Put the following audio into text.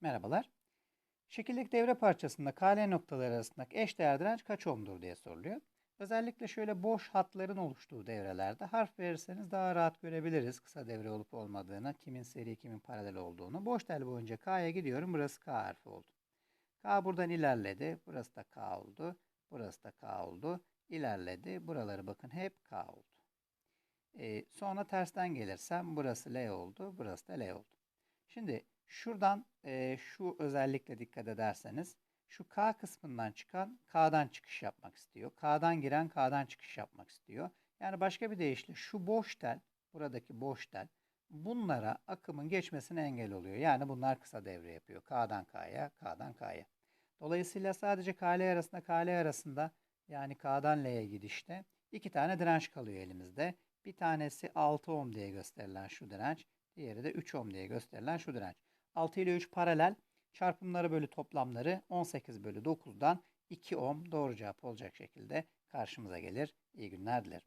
Merhabalar. Şekildeki devre parçasında KL noktaları arasındaki eş değer direnç kaç ohm'dur diye soruluyor. Özellikle şöyle boş hatların oluştuğu devrelerde harf verirseniz daha rahat görebiliriz kısa devre olup olmadığını, kimin seri kimin paralel olduğunu. Boş tel boyunca K'ya gidiyorum. Burası K harfi oldu. K buradan ilerledi. Burası da K oldu. Burası da K oldu. İlerledi. Buraları bakın hep K oldu. Ee, sonra tersten gelirsem burası L oldu. Burası da L oldu. Şimdi şuradan e, şu özellikle dikkat ederseniz şu K kısmından çıkan K'dan çıkış yapmak istiyor. K'dan giren K'dan çıkış yapmak istiyor. Yani başka bir deyişle şu boş tel, buradaki boş tel bunlara akımın geçmesine engel oluyor. Yani bunlar kısa devre yapıyor. K'dan K'ya, K'dan K'ya. Dolayısıyla sadece KL arasında KL arasında yani K'dan L'ye gidişte iki tane direnç kalıyor elimizde. Bir tanesi 6 ohm diye gösterilen şu direnç. Diğeri de 3 ohm diye gösterilen şu direnç. 6 ile 3 paralel. Çarpımları bölü toplamları 18 bölü 9'dan 2 ohm doğru cevap olacak şekilde karşımıza gelir. İyi günler dilerim.